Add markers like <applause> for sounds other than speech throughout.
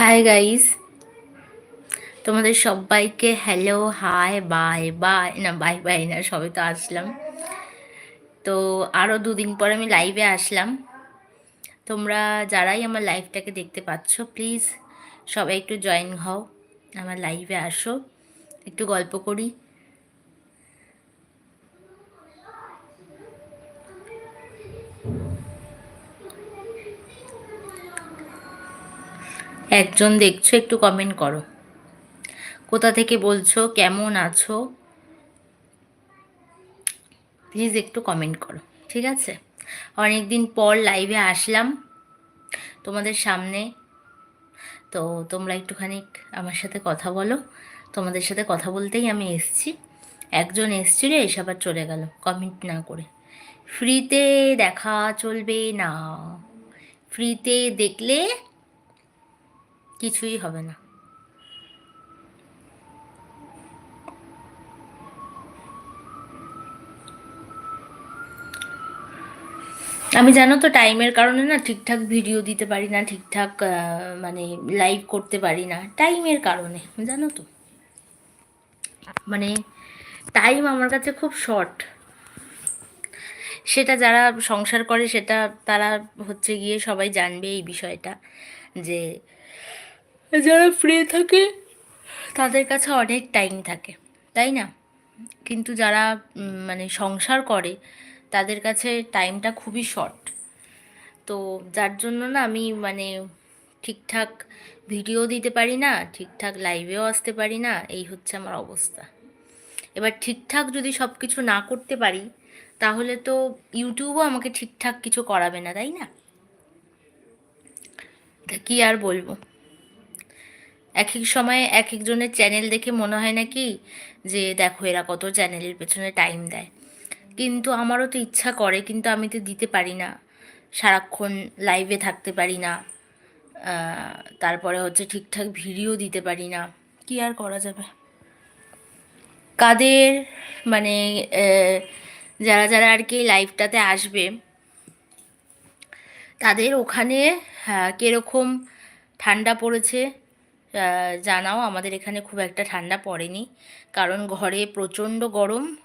High guys তোমাদের সবাইকে hello hi bye bye না বাই বাই না, সবে তো আসলাম। তো আরও দুদিন পর আমি লাইভে আসলাম। তোমরা যারাই আমার লাইভটাকে দেখতে পাচ্ছ প্লিজ সবাই একটু জয়েন হও, আমার লাইভে আসো। একটু গল্প করি। একজন দেখছ, একটু কমেন্ট করো। কোথা থেকে বলছো, কেমন আছো? প্লিজ একটু কমেন্ট করো, ঠিক আছে? অনেক দিন পর লাইভে আসলাম তোমাদের সামনে। তো তোমরা একটুখানি আমার সাথে কথা বলো। তোমাদের সাথে কথা বলতেই আমি এসছি। একজন এসছিল, এসে আবার চলে গেল কমেন্ট না করে। ফ্রিতে দেখা চলবে না। ফ্রিতে দেখলে কিছুই হবে না। আমি জানো তো টাইমের কারণে না ঠিকঠাক ভিডিও দিতে পারি না, ঠিকঠাক মানে লাইভ করতে পারি না। টাইমের কারণে, জানো তো। মানে টাইম আমার কাছে খুব শর্ট সেটা যারা সংসার করে, সেটা তারা হচ্ছে গিয়ে সবাই জানবে এই বিষয়টা যে যারা ফ্রি থাকে, তাদের কাছে অনেক টাইম থাকে, তাই না? কিন্তু যারা মানে সংসার করে, তাদের কাছে টাইমটা খুবই শর্ট তো যার জন্য না আমি মানে ঠিকঠাক ভিডিও দিতে পারি না, ঠিকঠাক লাইভেও আসতে পারি না, এই হচ্ছে আমার অবস্থা। এবার ঠিকঠাক যদি সব কিছু না করতে পারি, তাহলে তো ইউটিউবও আমাকে ঠিকঠাক কিছু করাবে না, তাই না? তা কী আর বলব? এক এক সময়ে এক একজনের চ্যানেল দেখে মনে হয় নাকি যে দেখো এরা কত চ্যানেলের পেছনে টাইম দেয়। কিন্তু আমারও তো ইচ্ছা করে, কিন্তু আমি তো দিতে পারি না। সারাক্ষণ লাইভে থাকতে পারি না। তারপরে হচ্ছে ঠিকঠাক ভিডিও দিতে পারি না। কি আর করা যাবে? কাদের মানে যারা যারা আর কি লাইভটাতে আসবে, তাদের ওখানে কীরকম ঠান্ডা পড়েছে জানাও, আমাদের এখানে খুব একটা ঠান্ডা পড়েনি। কারণ ঘরে প্রচণ্ড গরম,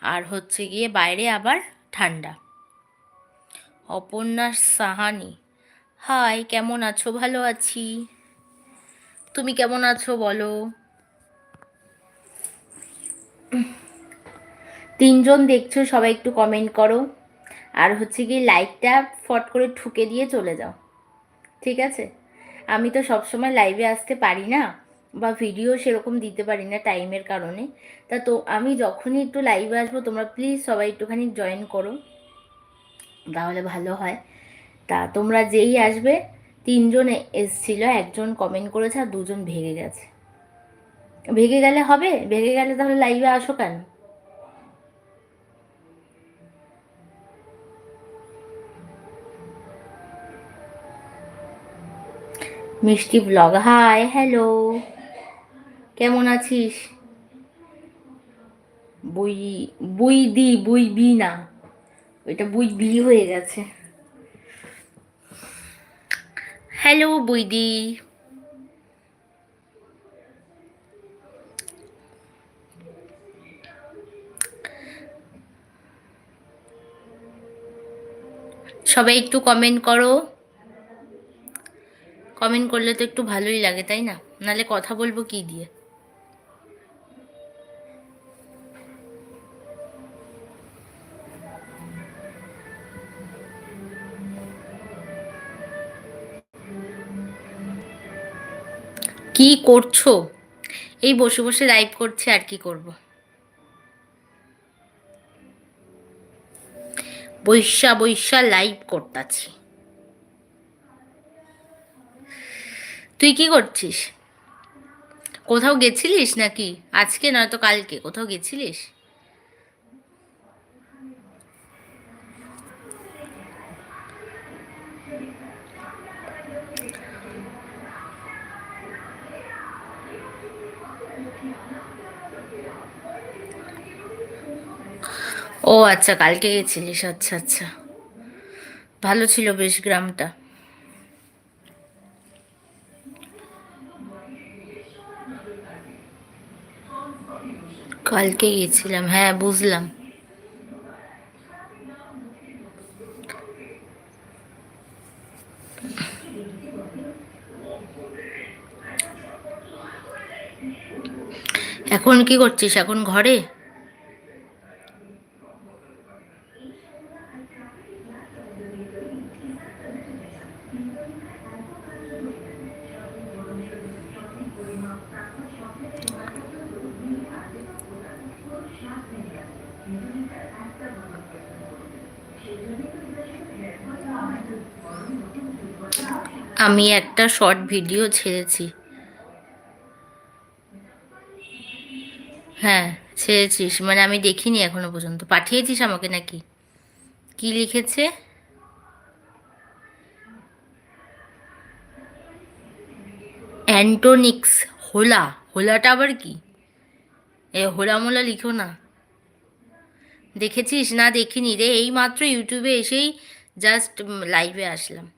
আর হচ্ছে গিয়ে বাইরে আবার ঠান্ডা। অপন্যাস সাহানি, হাই, কেমন আছো? ভালো আছি। তুমি কেমন আছো বলো? তিনজন দেখছ, সবাই একটু কমেন্ট করো। আর হচ্ছে গিয়ে লাইকটা ফট করে ঠুকে দিয়ে চলে যাও। ঠিক আছে? আমি তো সবসময় লাইভে আসতে পারি না বা ভিডিও সেরকম দিতে পারি না টাইমের কারণে। তা তো আমি যখনই একটু লাইভে আসব, তোমরা প্লিজ সবাই একটুখানি জয়েন করো। তাহলে ভালো হয়। তা তোমরা যেই আসবে, তিনজন এসছিল, একজন কমেন্ট করেছে আর দুজন ভেগে গেছে। ভেগে গেলে হবে? ভেগে গেলে তাহলে লাইভে আসো কেন? মিষ্টি ব্লগ। হাই হ্যালো কেমন আছিস? বই বই দি বই বি না। ওইটা বই বি হয়ে গেছে। হ্যালো বইদি। সবাই একটু কমেন্ট করো। কমেন্ট করলে তো একটু ভালোই লাগে, তাই না? নালে কথা বলব কি দিয়ে? কি করছ? এই বসে বসে লাইভ করছে, আর কি করব? বৈশা বৈশা লাইভ করতাছি। তুই কি করছিস? কোথাও গেছিলিস নাকি? আজকে নয়তো কালকে, কোথাও গেছিলিস? ও আচ্ছা কালকে গেছিলিস আচ্ছা আচ্ছা। ভালো ছিল বেশ গ্রামটা। কালকে গেছিলাম হ্যাঁ বুঝলাম। এখন কি করছিস? এখন ঘরে? আমি একটা শর্ট ভিডিও ছেড়েছি। হ্যাঁ ছেড়েছিস মানে আমি দেখিনি এখনও পর্যন্ত। পাঠিয়েছিস আমাকে নাকি? কি লিখেছে? অ্যান্টোনিক্স, হোলা। হোলাটা আবার কি? এ হোলা মোলা লিখো না। দেখেছিস? না দেখিনি রে। এই মাত্র ইউটিউবে এসেই জাস্ট লাইভে আসলাম।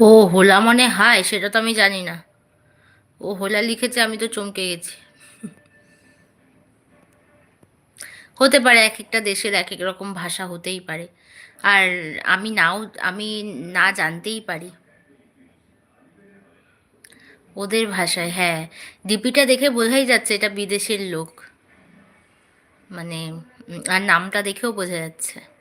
ও হোলা মানে হায়, সেটা তো আমি জানি না। ও হোলা লিখেছে, আমি তো চমকে গেছি। হতে পারে এক একটা দেশের এক এক রকম ভাষা হতেই পারে। আর আমি নাও, আমি না জানতেই পারি। ওদের ভাষায় হ্যাঁ। ডিপিটা দেখে বোঝাই যাচ্ছে এটা বিদেশের লোক। মানে আর নামটা দেখেও বোঝা যাচ্ছে।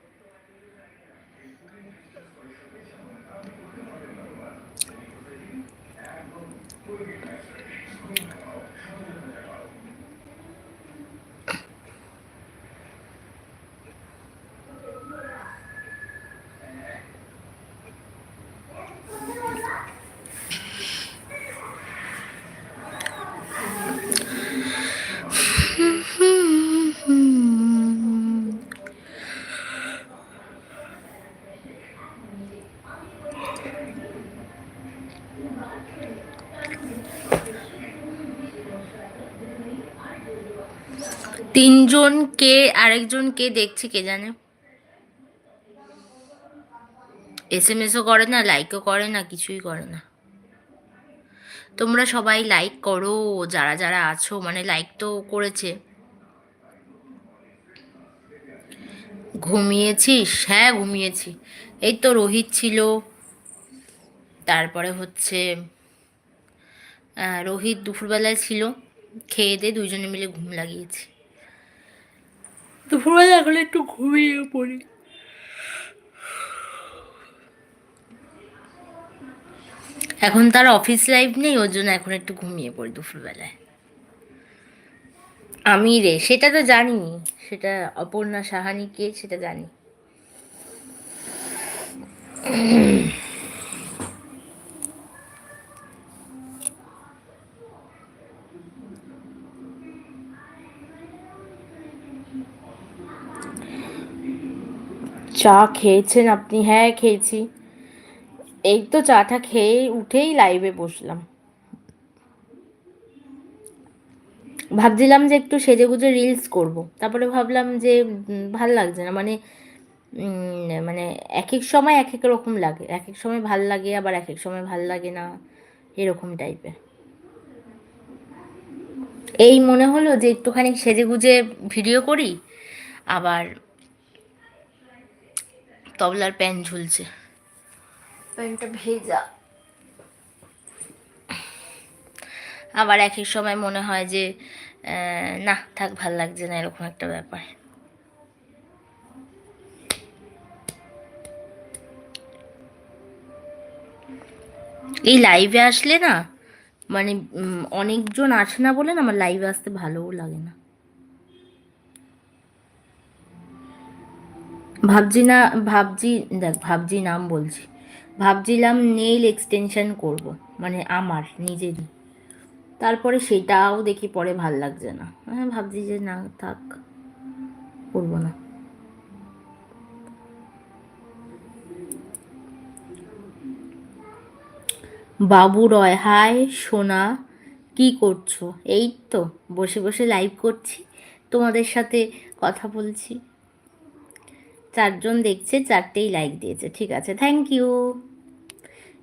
তিনজন কে আরেকজন কে দেখছে কে জানে? এস এম এসও করে না লাইকও করে না, কিছুই করে না। তোমরা সবাই লাইক করো, যারা যারা আছো মানে লাইক তো করেছে। ঘুমিয়েছিস? হ্যাঁ ঘুমিয়েছি। এই তো রোহিত ছিল। তারপরে হচ্ছে রোহিত দুপুরবেলায় ছিল। খেয়ে দিয়ে দুইজনে মিলে ঘুম লাগিয়েছি। দুপুরবেলা এখন একটু ঘুমিয়ে পড়ি। এখন তার অফিস লাইফ নেই, ওর জন্য এখন একটু ঘুমিয়ে পড়ি দুপুরবেলায়। আমি রে, সেটা তো জানি সেটা অপর্ণা সাহানি কে সেটা জানি। চা খেয়েছেন আপনি? হ্যাঁ খেয়েছি। এই তো চাটা খেয়ে উঠেই লাইভে বসলাম। ভাবছিলাম যে একটু সেজে গুজে রিলস করব। তারপরে ভাবলাম যে ভালো লাগছে না। মানে মানে এক এক সময় এক এক রকম লাগে। এক এক সময় ভালো লাগে, আবার এক এক সময় ভালো লাগে না। এরকম টাইপের এই মনে হলো যে একটুখানি সেজে গুজে ভিডিও করি, আবার তবলার প্যান ঝুলছে। প্যানটা ভেজা। আবার এক এক সময় মনে হয় যে না থাক ভালো লাগছে না এরকম একটা ব্যাপার। এই লাইভে আসলে না মানে অনেকজন আসে না বলে না আমার লাইভে আসতে ভালোও লাগে না। ভাবছি না ভাবছি দেখ ভাবছি নাম বলছি। ভাবছিলাম নেইল এক্সটেনশন করব মানে আমার, নিজেরই। তারপরে সেটাও দেখি পরে ভালো লাগছে না। হ্যাঁ ভাবছি যে না, থাক, করব না। বাবু রয় হাই সোনা, কি করছ? এই তো, বসে বসে লাইভ করছি, তোমাদের সাথে কথা বলছি। চারজন দেখছে, চারটেই লাইক দিয়েছে। ঠিক আছে থ্যাংক ইউ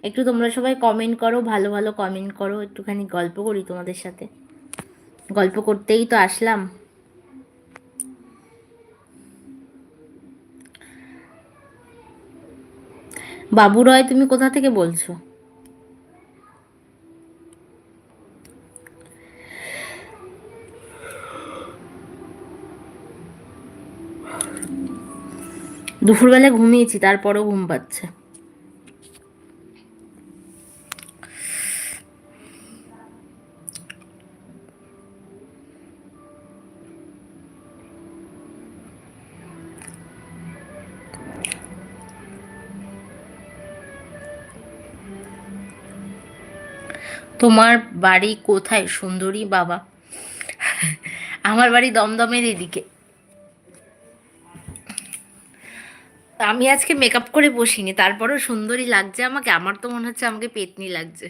একটু তোমরা সবাই কমেন্ট করো, ভালো ভালো কমেন্ট করো, একটুখানি গল্প করি তোমাদের সাথে। গল্প করতেই তো আসলাম। বাবু রয় তুমি কোথা থেকে বলছো? দুপুরবেলা ঘুমিয়েছি তারপরেও ঘুম পাচ্ছে। তোমার বাড়ি কোথায়? সুন্দরী বাবা। আমার বাড়ি দমদমের এদিকে। আমি আজকে মেকআপ করে বসিনি, তারপরেও সুন্দরী লাগছে আমাকে, আমার তো মনে হচ্ছে আমাকে পেতনি লাগছে।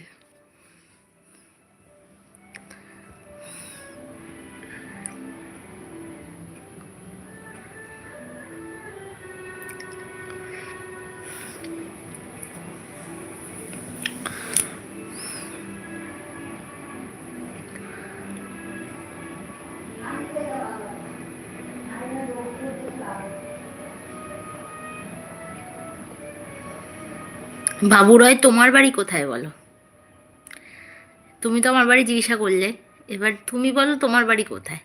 বাবু রয় তোমার বাড়ি কোথায় বলো? তুমি তো আমার বাড়ি জিজ্ঞাসা করলে। এবার তুমি বলো তোমার বাড়ি কোথায়?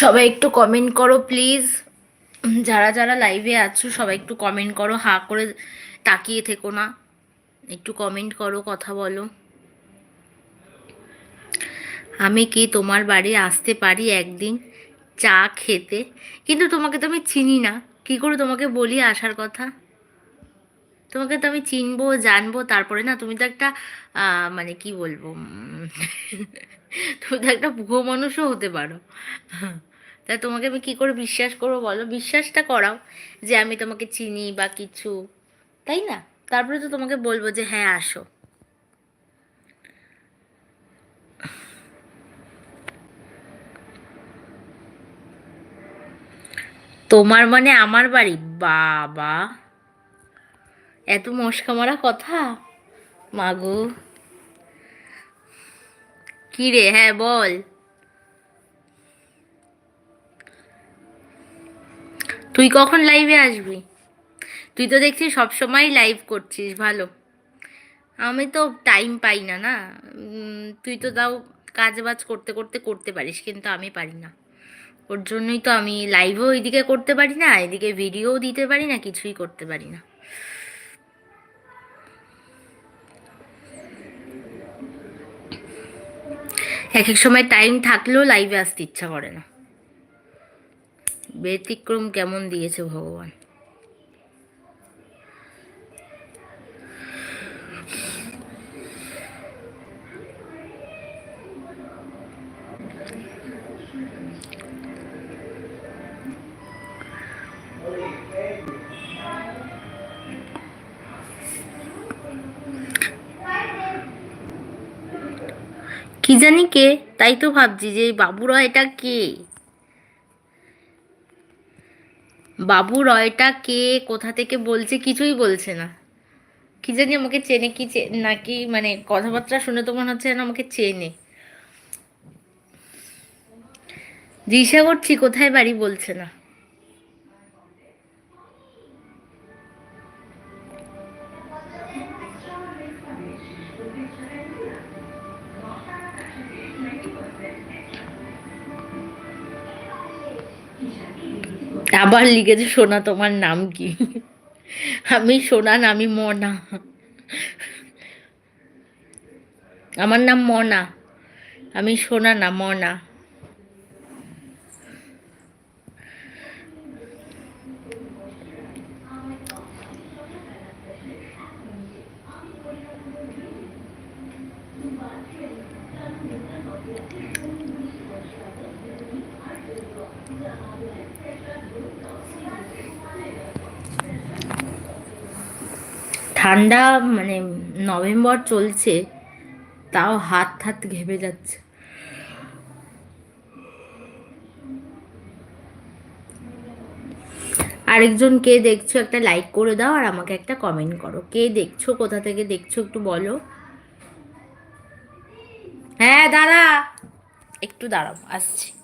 সবাই একটু কমেন্ট করো প্লিজ যারা যারা লাইভে আছো, সবাই একটু কমেন্ট করো, হা করে তাকিয়ে থেকো না। একটু কমেন্ট করো, কথা বলো। আমি কি তোমার বাড়ি আসতে পারি একদিন চা খেতে? কিন্তু তোমাকে তো আমি চিনি না। কি করে তোমাকে বলি আসার কথা? তোমাকে তো আমি চিনবো, জানব, তারপরে না তুমি তো একটা মানে কি বলব? তুমি <laughs> তো একটা ভুয়ো মানুষও হতে পারো। তা তোমাকে আমি কি করে বিশ্বাস করব বলো? বিশ্বাসটা করাও যে আমি তোমাকে চিনি বা কিছু, তাই না? তারপরে তো তোমাকে বলব যে হ্যাঁ আসো। তোমার মানে আমার বাড়ি? বাবা, এত মস্কা মারা কথা মাগো কি রে? হ্যাঁ বল। তুই কখন লাইভে আসবি? তুই তো দেখছি সবসময় লাইভ করছিস, ভালো। আমি তো টাইম পাই না না? তুই তো তাও কাজ বাজ করতে করতে করতে পারিস, কিন্তু আমি পারি না। ওর জন্যই তো আমি লাইভও এদিকে করতে পারি না, এদিকে ভিডিওও দিতে পারি না, কিছুই করতে পারি না। এক এক সময় টাইম থাকলেও লাইভে আসতে ইচ্ছা করে না। ব্যতিক্রম কেমন দিয়েছে ভগবান। কি জানি কে? তাই তো ভাবছি যে বাবু রয়টা কে? বাবু রয়টা কে? কোথা থেকে বলছে? কিছুই বলছে না। কি জানি আমাকে চেনে, কি নাকি মানে কথাবার্তা শুনে তো মনে হচ্ছে যেন আমাকে চেনে। জিজ্ঞাসা করছি কোথায় বাড়ি বলছে না। আবার লিখেছে, সোনা, তোমার নাম কি? আমি সোনা না, আমি মনা। আমার নাম মনা। আমি সোনা না, মনা। ঠান্ডা মানে নভেম্বর চলছে, তাও হাত হাত ঘেমে যাচ্ছে। আরেকজন কে দেখছ, একটা লাইক করে দাও আর আমাকে একটা কমেন্ট করো। কে দেখছ, কোথা থেকে দেখছ, একটু বলো। হ্যাঁ দাঁড়া। একটু দাঁড়াও, আসছি।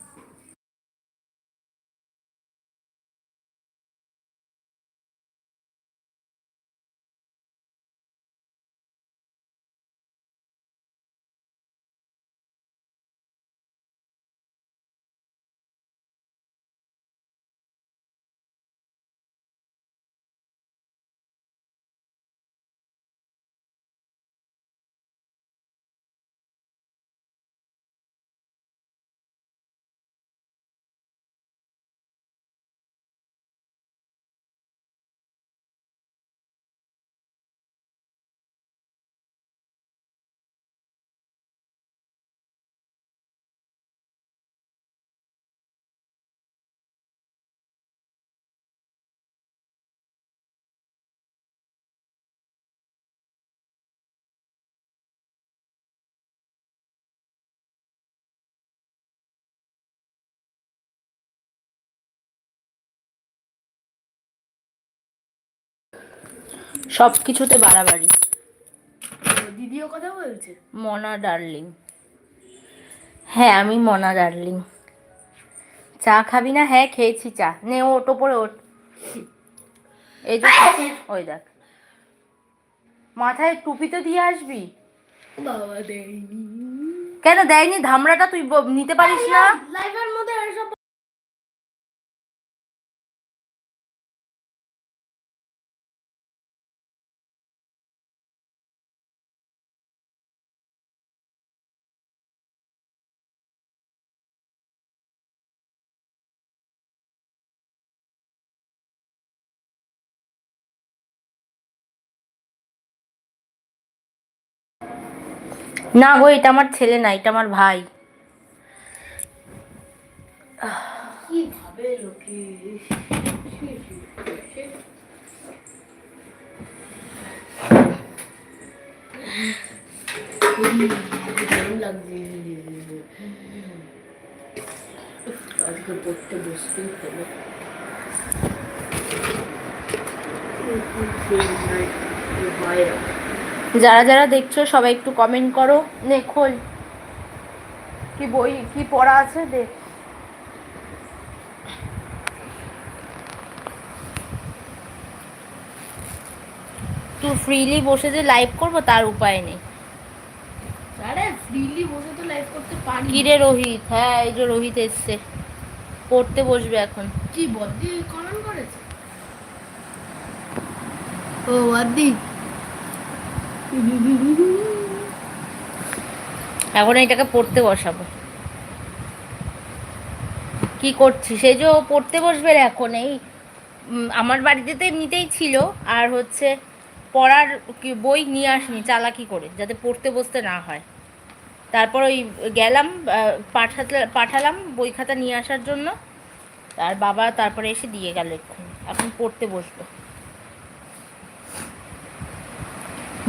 সব কিছুতে বাড়াবাড়ি দিদিও কথা বলছে মনা ডার্লিং হ্যাঁ আমি মনা ডার্লিং চা খাবি না হ্যাঁ খেয়েছি চা নে ওট ওপরে ওঠ এই যে ওই দেখ মাথায় টুপি তো দিয়ে আসবি কেন দেয়নি ধামড়াটা তুই নিতে পারিস না মধ্যে না গো এটা আমার ছেলে না এটা আমার ভাই। আজকে পড়তে বসতেই হলো বাইরে যারা যারা দেখছ সবাই একটু কমেন্ট করো। নে খোল। কি বই কি পড়া আছে? দেখ তুই ফ্রিলি বসে যে লাইভ করব তার উপায় নেই। আরে ফ্রিলি বসে তো লাইভ করতে পারি। কিরে রোহিত? হ্যাঁ এই যে রোহিত এসছে। পড়তে বসবে এখন। কি বদ্দি কমেন্ট করেছে? ও বদ্দি। এখন এটাকে পড়তে বসাবো। কি করছিস সেই যে পড়তে বসবে এখন এই আমার বাড়িতে তো এমনিতেই ছিল, আর হচ্ছে পড়ার বই নিয়ে আসনি, চালাকি করে, যাতে পড়তে বসতে না হয়। তারপর ওই গেলাম পাঠাতে, পাঠালাম বই খাতা নিয়ে আসার জন্য। আর বাবা তারপরে এসে দিয়ে গেল এক্ষুনি, এখন পড়তে বসবো।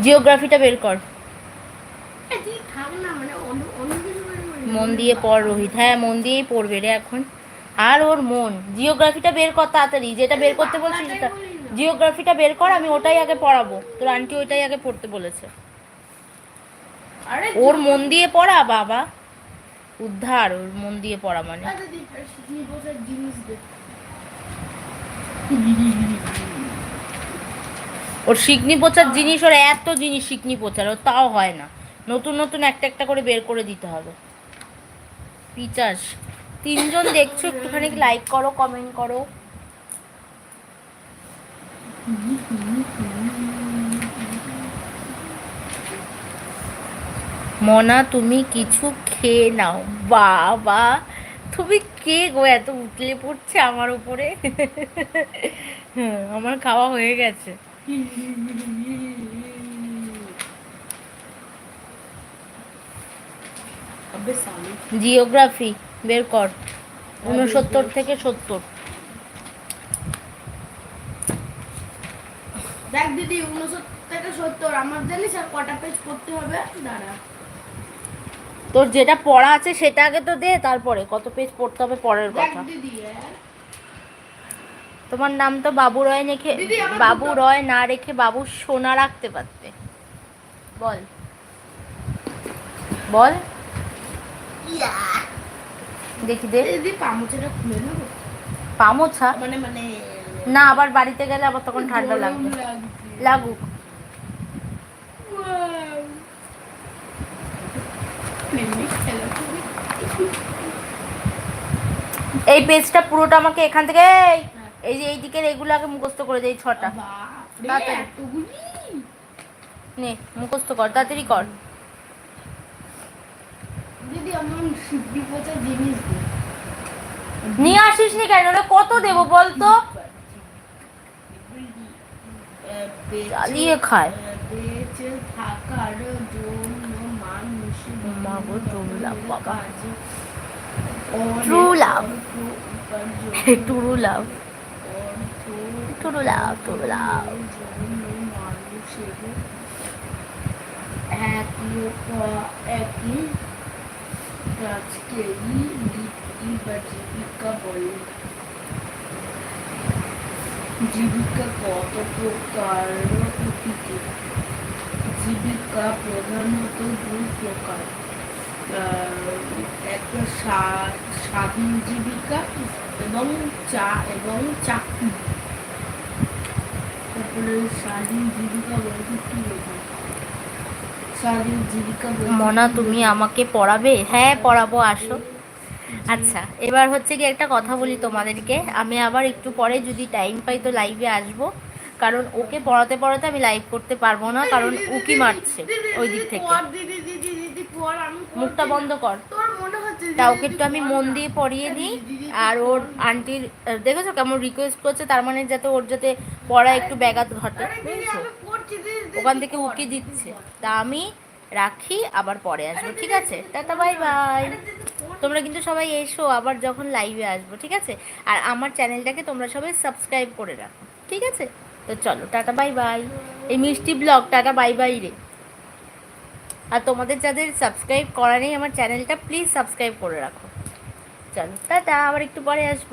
জিওগ্রাফিটা বের কর। না মানে মানে দিয়ে পড় রোহিত। হ্যাঁ মন দিয়েই পড়বে রে এখন। আর ওর মন। জিওগ্রাফিটা বের কর তাড়াতাড়ি। যেটা বের করতে বলছিস সেটা জিওগ্রাফিটা বের কর আমি ওটাই আগে পড়াবো। তোর আন্টি ওইটাই আগে পড়তে বলেছে। আরে ওর মন দিয়ে পড়া বাবা। উদ্ধার ওর মন দিয়ে পড়া মানে। <laughs> ওর শিকনি পোচার জিনিস, ওর এত জিনিস শিকনি পোচার, ওর তাও হয় না। নতুন নতুন একটা একটা করে বের করে দিতে হবে। পিচাস, তিনজন দেখছ, একটুখানি লাইক করো কমেন্ট করো। মনা, তুমি কিছু খেয়ে নাও। বাবা, তুমি কে গো? এত উতলে পড়ছে আমার উপরে। হ্যাঁ, আমার খাওয়া হয়ে গেছে। জিওগ্রাফি বের কর। উনসত্তর থেকে সত্তর। দেখ দিদি উনসত্তর থেকে সত্তর। আমার জানিস আর কটা পেজ করতে হবে? দাঁড়া। তোর যেটা পড়া আছে সেটা আগে তো দে তারপরে কত পেজ পড়তে হবে পরের কথা। দিদি। তোমার নাম তো বাবু রয় রেখে বাবু রয় না রেখে বাবু সোনা রাখতে পারতে। বল। বল। দেখি দে। পামোছা? মানে মানে না আবার বাড়িতে গেলে আবার তখন ঠান্ডা লাগবে। লাগুক। এই পেজটা পুরোটা আমাকে এখান থেকে এই, যে এই দিকের এইগুলো আগে মুখস্থ করে দে এই ছটা। নে মুখস্থ কর তাড়াতাড়ি কর। দিদি আমার সিদ্ধি পচা জিনিস। নিয়ে আসিস নি কেন কত দেবো বল তো? খায়। টুরু লাভ অর্থ <laughs> টুরু লাভ টুরু লাভ একই কাজকেই জীবিকা বলে জীবিকা কত প্রকার অতীতে জীবিকা প্রধানত দুই প্রকার। একটা স্বা- স্বাধীন জীবিকা এবং চা এবং চাকরি তারপরে স্বাধীন জীবিকা বলতে কি বোঝায় স্বাধীন জীবিকা বলতে মনা তুমি আমাকে পড়াবে? হ্যাঁ পড়াবো আসো। আচ্ছা এবার হচ্ছে কি একটা কথা বলি তোমাদেরকে। আমি আবার একটু পরে যদি টাইম পাই তো লাইভে আসব। কারণ ওকে পড়াতে পড়াতে আমি লাইভ করতে পারব না কারণ উকি মারছে ওই দিক থেকে। মুখটা। বন্ধ কর। তা ওকে একটু আমি মন দিয়ে পড়িয়ে দিই আর ওর আন্টির দেখেছ কেমন রিকোয়েস্ট করছে? তার মানে যাতে ওর যাতে পড়া একটু ব্যাঘাত ঘটে। ওখান থেকে উকি দিচ্ছে। তা আমি রাখি আবার পরে আসব ঠিক আছে? টাটা বাই বাই। তোমরা কিন্তু সবাই এসো আবার যখন লাইভে আসব ঠিক আছে? আর আমার চ্যানেলটাকে তোমরা সবাই সাবস্ক্রাইব করে রাখো ঠিক আছে? তো চলো টাটা বাই বাই এই মিষ্টি ব্লগ টাটা বাই বাই রে। আর তোমাদের যাদের সাবস্ক্রাইব করা নেই আমার চ্যানেলটা প্লিজ সাবস্ক্রাইব করে রাখো। চলো, টাটা, আবার একটু পরে আসব।